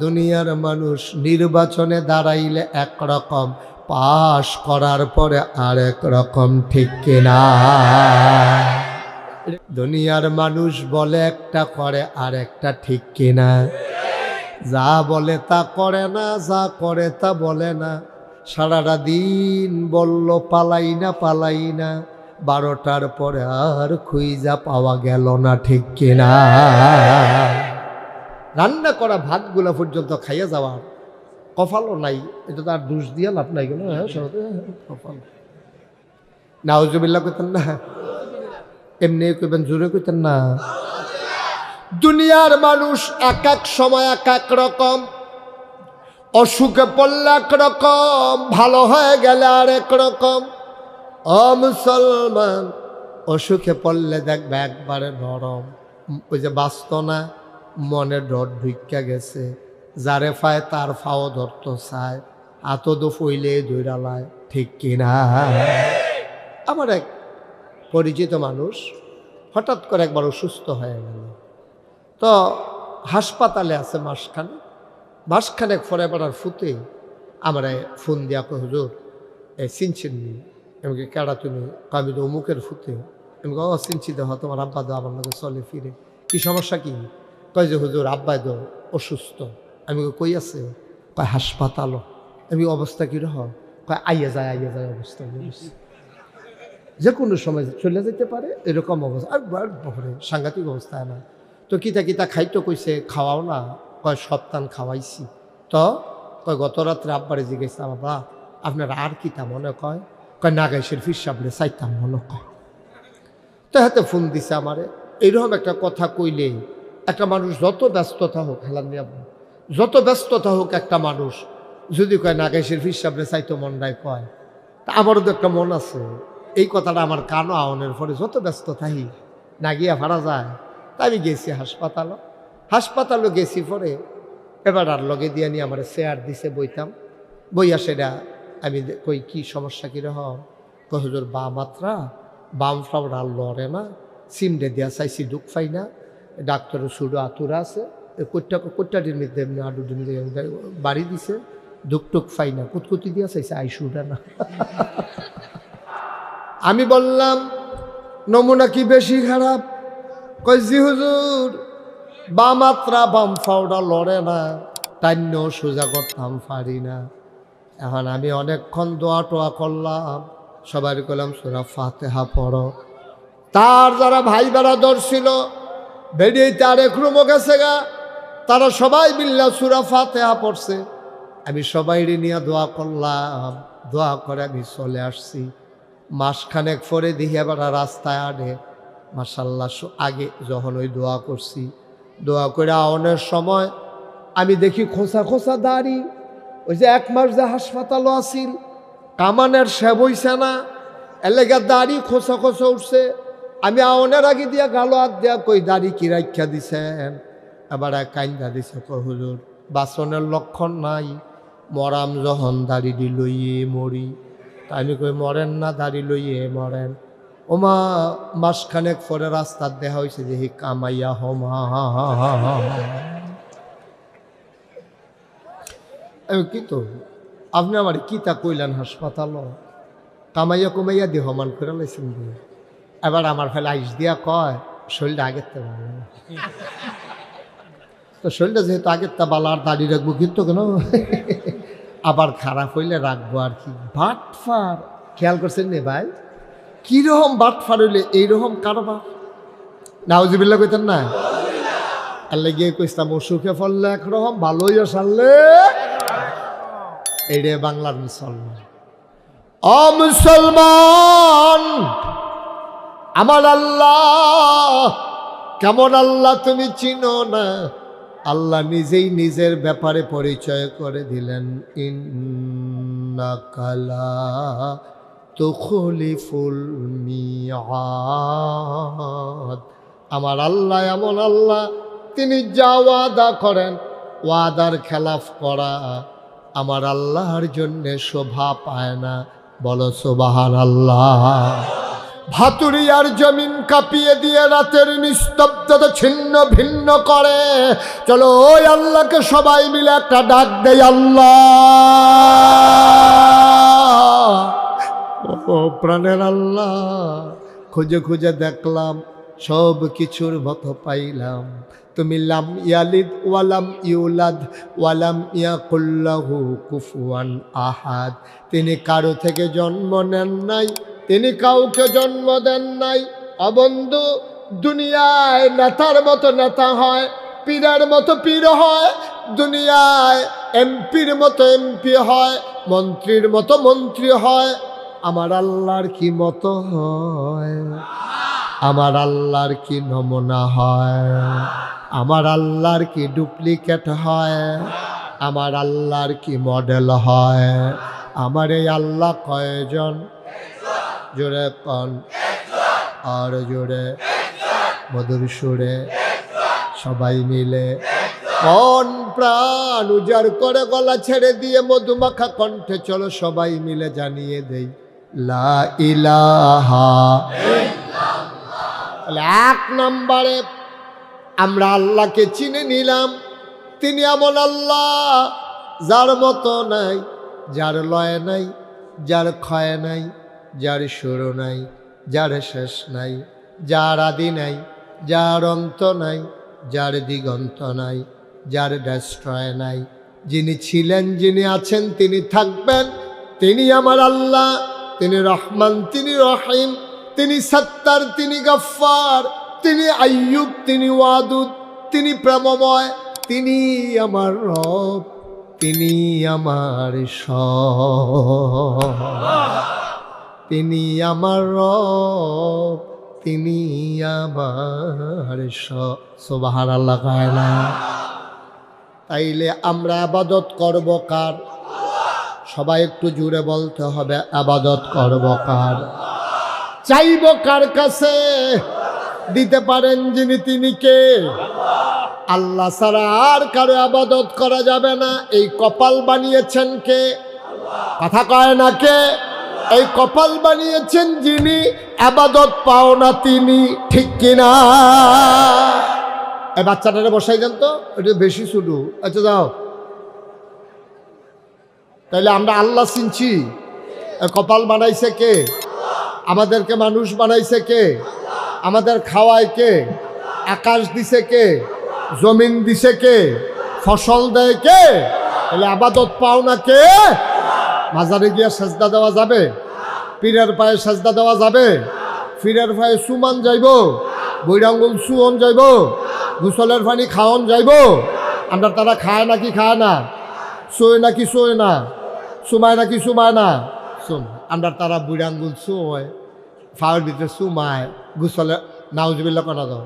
দুনিয়ার মানুষ নির্বাচনে দাঁড়াইলে একরকম, পাশ করার পরে আরেক রকম, ঠিক কিনা? দুনিয়ার মানুষ বলে একটা করে আর একটা ঠিক কিনা? যা বলে তা করে না, যা করে তা বলে না। সারাটা দিন বলল, পালাই না পালাই না। বারোটার পরে আর খুইজা পাওয়া গেল না, ঠিক কিনা? রান্না করা ভাতগুলো পর্যন্ত খাইয়ে যাওয়ার কফালও নাই। এটা তো আর দোষ দিয়ে লাভ নাই গেল হ্যাঁ সবাই কফাল নাউজুবিল্লা করতেন না। এমনি কইবেন, জোরে কইতেন না। দুনিয়ার মানুষ এক এক সময় এক এক রকম। অসুখে পড়লে এক রকম, ভালো হয়ে গেলে আর এক রকম। অ মুসলমান, অসুখে পড়লে দেখবে একবারে নরম। ওই যে বাঁচত না মনে ডট ঢুকা গেছে। যারে ফায় তার ফাও ধরত চায় আত দো ফইলে দৈরালায় ঠিক কিনা আমার এক পরিচিত মানুষ হঠাৎ করে একবার অসুস্থ হয়ে গেল। তো হাসপাতালে আছে মাসখানে। মাসখানেক পরে বেড়ার ফুতে আমার ফোন দিয়া কো হুজুর এ চিনছেন নি? এমনকি কেডা তুমি? কয়, আমি তো অমুকের ফুতে আমি কই, ও চিনছি দেহ তোমার আব্বা দো আমার চলে ফিরে। কি সমস্যা কি? কয় যে হুজুর আব্বাই দো অসুস্থ। আমি কই, আছে? কয় হাসপাতালও। আমি অবস্থা কি রহ? কয় আইয়া যায় আইয়া যায় অবস্থা যে কোনো সময় চলে যেতে পারে এরকম অবস্থা। আর বাপরে সাংঘাতিক অবস্থা না। তো কিতা কিতা খাইতো কইছে খাওয়াও না। কয় সপ্তাহ খাওয়াইছি। তো কয় গত রাত্রে আব্বারে জিজ্ঞেস বাবা আপনার আর কিতা মনে কয়? কয় নাগাইশের ফির সাবলে চাইতাম মনে কয়। তো হাতে ফোন দিছে আমারে। এইরকম একটা কথা কইলে একটা মানুষ যত ব্যস্ততা হোক, হেলান যত ব্যস্ততা হোক একটা মানুষ, যদি কয় নাগাইশের ফির সাবলে চাইতো মনটায় কয়। তা আমারও তো একটা মন আছে। এই কথাটা আমার কানও আওয়ানের পরে যত ব্যস্ত থাকি না গিয়া ভাড়া যায়। তা আমি গেছি হাসপাতালও। হাসপাতালও গেছি পরে এবার আর লগে দিয়ে নিয়ে আমার চেয়ার দিছে বইতাম। বইয়া সেটা আমি কই, কি সমস্যা কীরকম কহজোর বা মাত্রা বাম ফ্লাওয়ার আর লড়ে না। সিমডে দেওয়া চাইছি, দুঃখ পাই না। ডাক্তারের সুডো আতুরা আছে। কোট্টা, কোট্টাটির মধ্যে এমনি আডু দিন বাড়ি দিছে, দুঃখ টুক পাই না, কুতকুতি দিয়া চাইছে আইসুটা না। আমি বললাম, নমুনা কি বেশি খারাপ? জি হুজুর, বা মাত্রা বাম ফাউডা লড়ে না টান্য সোজা করতাম পারি না। এখন আমি অনেকক্ষণ দোয়া টোয়া করলাম, সবাই করলাম সুরা ফাতেহা পড়ো। তার যারা ভাই বেড়াদর ছিল বেরিয়ে তার একরুমো গেছে গা। তারা সবাই মিল্লা সুরা ফাতেহা পড়ছে। আমি সবাই নিয়ে দোয়া করলাম। দোয়া করে আমি চলে আসছি। মাসখানেক পরে দেখি এবার রাস্তায় আনে। মাসাল্লাহ আগে যখন ওই দোয়া করছি, দোয়া করে আওনের সময় আমি দেখি খোসা খোসা দাড়ি। ওই যে এক মাস যে হাসপাতালও আসিল কামানের সে বইছে না। এলাকার দাড়ি খোসা খোসা উঠছে। আমি আওনের আগে দিয়া গালো হাত দিয়া কই দাড়ি কি রাখা দিছেন? এক কাইন্দা দিছে কই হুজুর, বাসনের লক্ষণ নাই। মরাম যখন দাড়ি দি লইয়ে মরি আমি কই মরেন না দাড়ি লইয়ে মরেন? ওমা, মাসখানেক পরে রাস্তার দেখা হয়েছে যে হি কামাইয়া হমা আমি কি তো? আপনি আমার কি তা কইলেন হাসপাতাল কামাইয়া কমাইয়া দেহ মান করে লাইছেন দিয়ে এবার আমার ফেলে আইস দিয়া কয়, শরীরটা আগের তে ভালো। তো শরীরটা যেহেতু আগের তা বালা আর দাড়ি রাখব কিন্তু কেন? আবার খারাপ হইলে রাখব আর কি। বাটফার, খেয়াল করছেন নে ভাই? কীরকম বাটফার হইলে এইরকম কারবার? নাউজিবিল্লা কইতেন না? আল্লাহ গিয়ে কইতাম অসুখে ফললে একরকম, ভালোই সারলে এইরে বাংলার মুসলমান। অ মুসলমান! আমার আল্লাহ, কেমন আল্লাহ তুমি চিনো না? আল্লাহ নিজেই নিজের ব্যাপারে পরিচয় করে দিলেন ইন্নাকালা তুখলিফুল মিয়াদ। আমার আল্লাহ এমন আল্লাহ, তিনি যা ওয়াদা করেন, ওয়াদার খেলাফ করা আমার আল্লাহর জন্যে শোভা পায় না। বলো সোবাহার আল্লাহ ভাতুরিয়ার জমিন কাঁপিয়ে দিয়ে রাতের নিস্তব্ধতা ছিন্ন ভিন্ন করে। চলো, ওই আল্লাহকে সবাই মিলে একটা ডাক দেয় আল্লাহ। ও প্রাণের আল্লাহ, খুঁজে খুঁজে দেখলাম, সব কিছুর মতো পাইলাম। তুমি লাম ইয়ালিদ ওয়ালাম ইউলাদ ওয়ালাম ইয়াকুল্লাহু কুফুয়ান আহাদ। তিনি কারও থেকে জন্ম নেন নাই তিনি কাউকে জন্ম দেন নাই। অবন্ধু দুনিয়ায় নেতার মতো নেতা হয়, পীরের মতো পীর হয়, দুনিয়ায় এমপির মতো এমপি হয়, মন্ত্রীর মতো মন্ত্রী হয়। আমার আল্লাহর কি মতো হয়? আমার আল্লাহর কি নমুনা হয়? আমার আল্লাহর কি ডুপ্লিকেট হয়? আমার আল্লাহর কি মডেল হয়? আমার এই আল্লাহ কয়জন? জোরে কন আর জোরে মধুর সুরে সবাই মিলে মন প্রাণ উজাড় করে গলা ছেড়ে দিয়ে মধুমাখা কণ্ঠে চলো সবাই মিলে জানিয়ে দেই, লা ইলাহা এক নম্বরে আমরা আল্লাহকে চিনে নিলাম, তিনি এমন আল্লাহ যার মতো নাই, যার লয় নাই, যার ক্ষয় নাই। যার শুরু নাই, যার শেষ নাই, যার আদি নাই, যার অন্ত নাই, যার দিগন্ত নাই, যার ডেস্ট্রয় নাই। যিনি ছিলেন, যিনি আছেন, তিনি থাকবেন। তিনি আমার আল্লাহ, তিনি রহমান, তিনি রহিম, তিনি সত্তার, তিনি গফ্ফার, তিনি আয়ুব তিনি ওয়াদুদ, তিনি প্রেমময়, তিনি আমার রব, তিনি আমার সব। তিনি আমার রব, তিনি আমার সোবাহার আল্লাহ না? তাইলে আমরা আবাদত করব কার? সবাই একটু জুড়ে বলতে হবে, আবাদত করব কার? চাইব কার কাছে? দিতে পারেন যিনি তিনি কে? আল্লাহ ছাড়া আর কারও আবাদত করা যাবে না। এই কপাল বানিয়েছেন কে? কথা কয় না কে? এই কপাল বানিয়েছেন যিনি, আবাদত পাও না তিনি, ঠিক কিনা? এই বাচ্চাটারে বসাই দেন তো এটা বেশি শুধু। আচ্ছা যাও। তাইলে আমরা আল্লাহ চিনছি। কপাল বানাইছে কে? আমাদেরকে মানুষ বানাইছে কে? আমাদের খাওয়ায় কে? আকাশ দিছে কে? জমিন দিছে কে? ফসল দেয় কে? তাহলে আবাদত পাও না কে? মাজারে গিয়া সাজদা দেওয়া যাবে? পীরের পায়ে সাজদা দেওয়া যাবে? ফিরের পায়ে সুমান যাইব? বৈরাঙ্গুল সুয়ন যাইব? গুসলের পানি খাওয়ন যাইব? আমরা তারা খায় নাকি খায় না? শোয় নাকি শোয় না? সুমায় নাকি সুমায় না? শুন, আমরা তারা বুড়াঙ্গুল সুয় ফাওয়ার ভিতরে সুমায়, গুসলে নাউজবিল্লা করা দাও।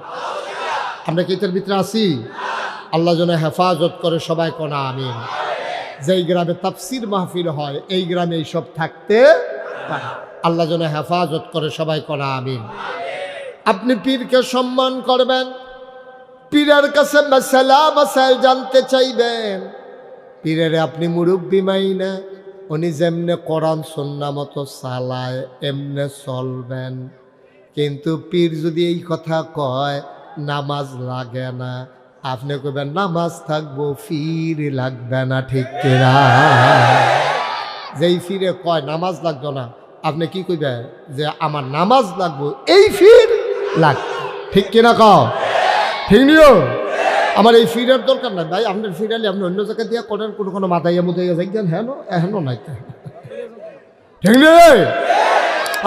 আমরা কি এটার ভিতরে আছি? আল্লাহ হেফাজত করে সবাই কনা, আমিন। যেই গ্রামে তাফসির মাহফিল হয়, এই গ্রামে এইসব থাকতে পারে আল্লাহ যেন হেফাজত করে সবাই করা, আমিন। আপনি পীরকে সম্মান করবেন, পীরের কাছে জানতে চাইবেন। পীরের আপনি মুরব্বী মাইনা উনি যেমনে কোরআন, সন্না মতো চালায়, এমনে চলবেন। কিন্তু পীর যদি এই কথা কয়, নামাজ লাগে না আপনি কইবেন, নামাজ থাকব, ফির লাগবে না, ঠিক কিনা? যেই ফিরে কয়, নামাজ লাগতো না। আপনি কি কইবেন? যে, আমার নামাজ লাগবো, এই ফির লাগ ঠিক কিনা ক ঠিক নিও? আমার এই ফিরের দরকার নাই। ভাই আপনার ফিরালে আপনি অন্য জায়গায় দিয়ে করেন, কোনো কোনো মাথাইয়া মুদাইয়া যাইতেন হ্যাঁ এখনও নাই ঠিক নেই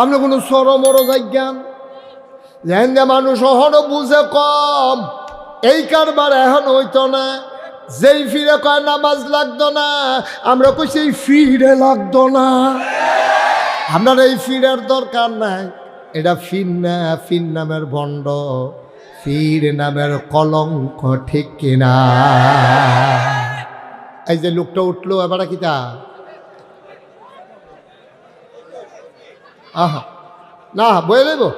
আপনি কোনো সর মরো যাইজ্ঞান যেন মানুষ অহনো বুঝে কম এই কারবার এখন হইতো না। যেই ফিরে কয়, নামাজ লাগতো না। আমরা কইছি এই ফিরে লাগতো না। আমরা এই ফিরের দরকার নাই। এটা ফির না ফির নামের ভণ্ড। ফির নামের কলঙ্ক ঠিক কিনা। এই যে লোকটা উঠল, এবার কিতা? আহা। না বয়ে লইব?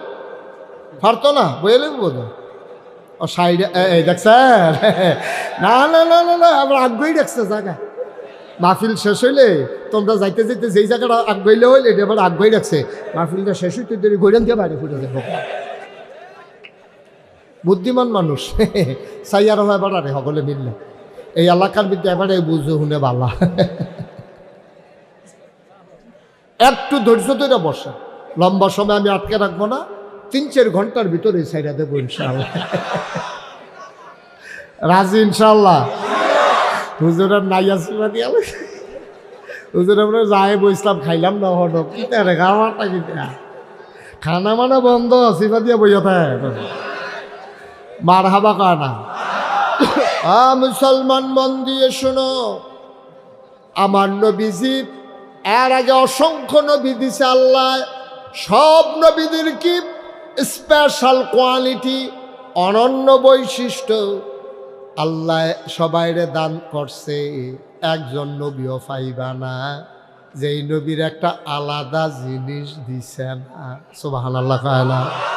পারতো না বয়ে লইব বোধ দেখছেন? না না না না না, আবার আগ্রহী দেখছে জায়গা। মাহফিল শেষ হইলে তোমরা যাইতে যাইতে যেই জায়গাটা আগাইলে হইলে এটা আবার আগাই রাখছে মাহফিলটা শেষ হইতে দেরি গৈরান দিয়ে বাইরে ফুটে যাব বুদ্ধিমান মানুষ। সাইয়ার হয় বাড়ারে, সকলে মিললে। এই এলাকার বিদ্যা এবারে বুঝে, শুনে বালা। একটু ধৈর্য ধরে বসে। লম্বা সময় আমি আটকে রাখব না। তিন চার ঘণ্টার ভিতরে সাইডা দেবো ইনশাল্লাহ রাজি ইনশাল্লাহ হুজুরের নাই আসিবা দিয়া হুজুর আমরা যাই বইসলাম খাইলাম না হলো কি তারে খাওয়াটা কি খানা মানে বন্ধ আসিবা দিয়া বইয়া থাকে। মার হাবা কানা। আ মুসলমান মন দিয়ে শোনো। আমার নবীজি, এর আগে অসংখ্য নবী দিছে আল্লাহ। সব নবীদের কি স্পেশাল কোয়ালিটি অনন্য বৈশিষ্ট্য, আল্লাহ সবাইরে দান করছে। একজন নবীও পাইবা না। যেই নবীর একটা আলাদা জিনিস দিছেন সোবাহান আল্লাহ